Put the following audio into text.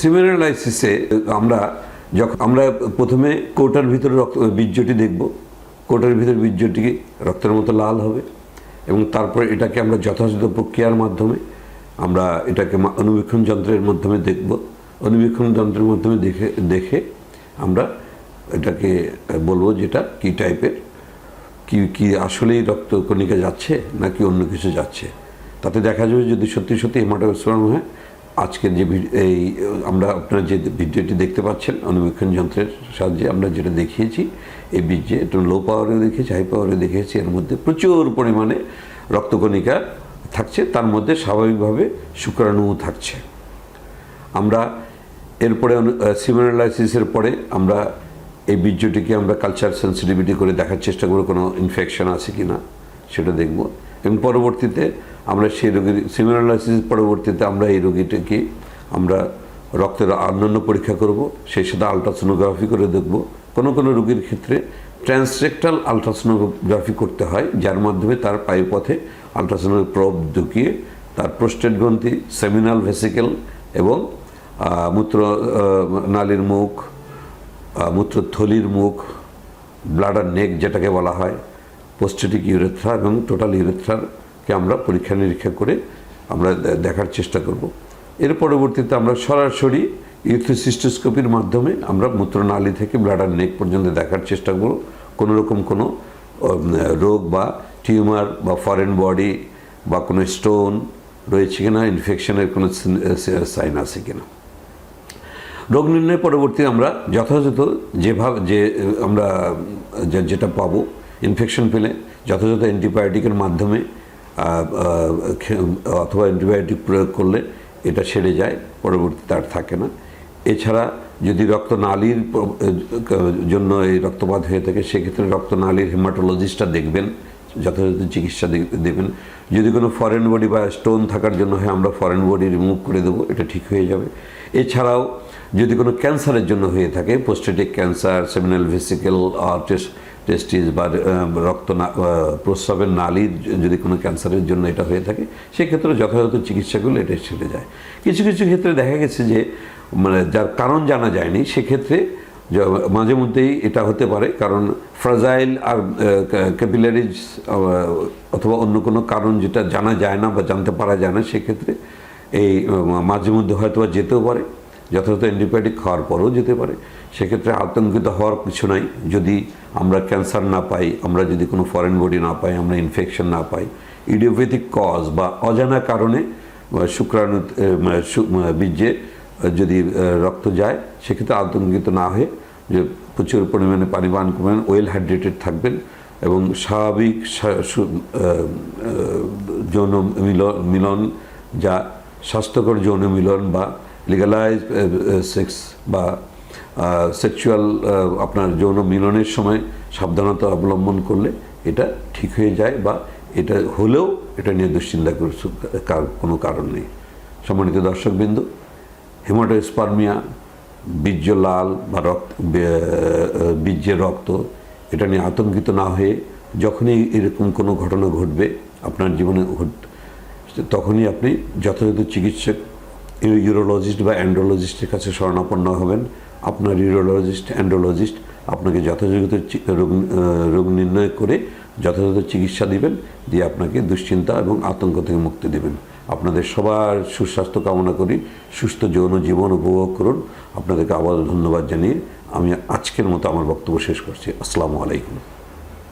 সিমিনালাইসিসে আমরা যখন, আমরা প্রথমে কোটার ভিতরে রক্ত, বীর্যটি দেখব। কোটার ভিতরে বীর্যটি রক্তের মতো লাল হবে এবং তারপর এটাকে আমরা যথাযথ প্রক্রিয়ার মাধ্যমে, আমরা এটাকে অনুবীক্ষণ যন্ত্রের মাধ্যমে দেখব। অনুবীক্ষণ যন্ত্রের মাধ্যমে দেখে দেখে আমরা এটাকে বলব যেটা কি টাইপের, কি কি আসলেই রক্তকণিকা যাচ্ছে নাকি অন্য কিছু যাচ্ছে। তাতে দেখা যাবে যদি সত্যি সত্যি হেমাটোস্পার্ম হয় আজকের যে এই, আমরা আপনারা যে ভিডিওটি দেখতে পাচ্ছেন, অনুবীক্ষণ যন্ত্রের সাহায্যে আমরা যেটা দেখিয়েছি, এই বীর্যে একটু লো পাওয়ারে দেখিয়েছি হাই পাওয়ারে দেখিয়েছি, এর মধ্যে প্রচুর পরিমাণে রক্তকণিকা থাকছে, তার মধ্যে স্বাভাবিকভাবে শুক্রাণুও থাকছে। আমরা এরপরে সিমিনালাইসিসের পরে আমরা এই বীর্যটিকে আমরা কালচার সেন্সিটিভিটি করে দেখার চেষ্টা করব, কোনো ইনফেকশন আছে কি না সেটা দেখব। এবং পরবর্তীতে আমরা সেই রোগীর সিমিনালাইসিস পরবর্তীতে আমরা এই রোগীটিকে আমরা রক্তের অন্যান্য পরীক্ষা করব, সেই সাথে আলট্রাসোনোগ্রাফি করে দেখব। কোনো কোনো রোগীর ক্ষেত্রে ট্রান্সরেক্টাল আলট্রাসোনোগ্রাফি করতে হয়, যার মাধ্যমে তার পায়ুপথে আলট্রাসোনোর প্রব ঢুকিয়ে তার প্রোস্টেট গ্রন্থি, সেমিনাল ভেসিকেল এবং মূত্র নালীর মুখ মূত্রথলির মুখ, ব্লাডার নেক যেটাকে বলা হয় পোস্টেটিক ইউরেথ্রা এবং টোটাল ইউরেথ্রাকে আমরা পরীক্ষা নিরীক্ষা করে আমরা দেখার চেষ্টা করব। এর পরবর্তীতে আমরা সরাসরি ইউথোসিস্টোস্কোপির মাধ্যমে আমরা মূত্রনালী থেকে ব্লাডার নেক পর্যন্ত দেখার চেষ্টা করব। কোনো রকম কোনো রোগ বা টিউমার বা ফরেন বডি বা কোনো স্টোন রয়েছে কিনা, ইনফেকশনের কোনো সাইন আছে কিনা। রোগ নির্ণয় পরবর্তী আমরা যথাযথ যেভাবে, যে, আমরা যেটা পাবো ইনফেকশন পেলে যথাযথ অ্যান্টিবায়োটিকের মাধ্যমে অথবা অ্যান্টিবায়োটিক প্রয়োগ করলে এটা সেরে যায়, পরবর্তীতে আর থাকে না। এছাড়া যদি রক্তনালীর জন্য এই রক্তপাত হয়ে থাকে, সেক্ষেত্রে রক্তনালীর হেমাটোলজিস্টটা দেখবেন, যথাযথ চিকিৎসা দেবেন। যদি কোনো ফরেন বডি বা স্টোন থাকার জন্য হয়, আমরা ফরেন বডি রিমুভ করে দেবো, এটা ঠিক হয়ে যাবে। এছাড়াও যদি কোনো ক্যান্সারের জন্য হয়ে থাকে prostatic cancer seminal vesicle vesicle testis বা রক্ত না- প্রস্রাবের নালীর যদি কোনো ক্যান্সারের জন্য এটা হয়ে থাকে, সেক্ষেত্রে যথাযথ চিকিৎসাগুলো এটা সেরে যায়। কিছু কিছু ক্ষেত্রে দেখা গেছে যে মানে যার কারণ জানা যায়নি, সেক্ষেত্রে মাঝে মধ্যেই এটা হতে পারে, কারণ ফ্রাজাইল আর ক্যাপিলারিজ অথবা অন্য কোনো কারণ যেটা জানা যায় না বা জানতে পারা যায় না, সেক্ষেত্রে এই মাঝে মধ্যে হয়তো যেতেও পারে। যথাযথ অ্যান্টিবায়োটিক খাওয়ার পরেও যেতে পারে। সেক্ষেত্রে আতঙ্কিত হওয়ার কিছু নাই। যদি আমরা ক্যান্সার না পাই, আমরা যদি কোনো ফরেন বডি না পাই, আমরা ইনফেকশন না পাই ইডিওপ্যাথিক কজ বা অজানা কারণে শুক্রাণু বীর্যে যদি রক্ত যায়, সেক্ষেত্রে আতঙ্কিত না হয়ে যে প্রচুর পরিমাণে পানি পান করবেন ওয়েল হাইড্রেটেড থাকবেন এবং স্বাভাবিক যৌন মিলন মিলন, যা স্বাস্থ্যকর যৌন মিলন বা লিগালাইজ সেক্স বা সেক্সুয়াল আপনার যৌন মিলনের সময় সাবধানতা অবলম্বন করলে এটা ঠিক হয়ে যায় বা এটা হলেও এটা নিয়ে দুশ্চিন্তা কোনো কারণ নেই। সম্মানিত দর্শকবিন্দু, হেমাটোস্পার্মিয়া, বীর্য লাল বা রক্ত বীর্যের রক্ত, এটা নিয়ে আতঙ্কিত না হয়ে যখনই এরকম কোনো ঘটনা ঘটবে, আপনার জীবনে তখনই আপনি যথাযথ চিকিৎসক ইউরোলজিস্ট বা অ্যান্ড্রোলজিস্টের কাছে শরণাপন্ন হবেন। আপনার ইউরোলজিস্ট, অ্যান্ড্রোলজিস্ট আপনাকে যথাযথ রোগ রোগ নির্ণয় করে যথাযথ চিকিৎসা দিবেন, দিয়ে আপনাকে দুশ্চিন্তা এবং আতঙ্ক থেকে মুক্তি দেবেন। আপনাদের সবার সুস্বাস্থ্য কামনা করি। সুস্থ যৌন জীবন উপভোগ করুন। আপনাদেরকে আবার ধন্যবাদ জানিয়ে আমি আজকের মতো আমার বক্তব্য শেষ করছি। আসসালামু আলাইকুম।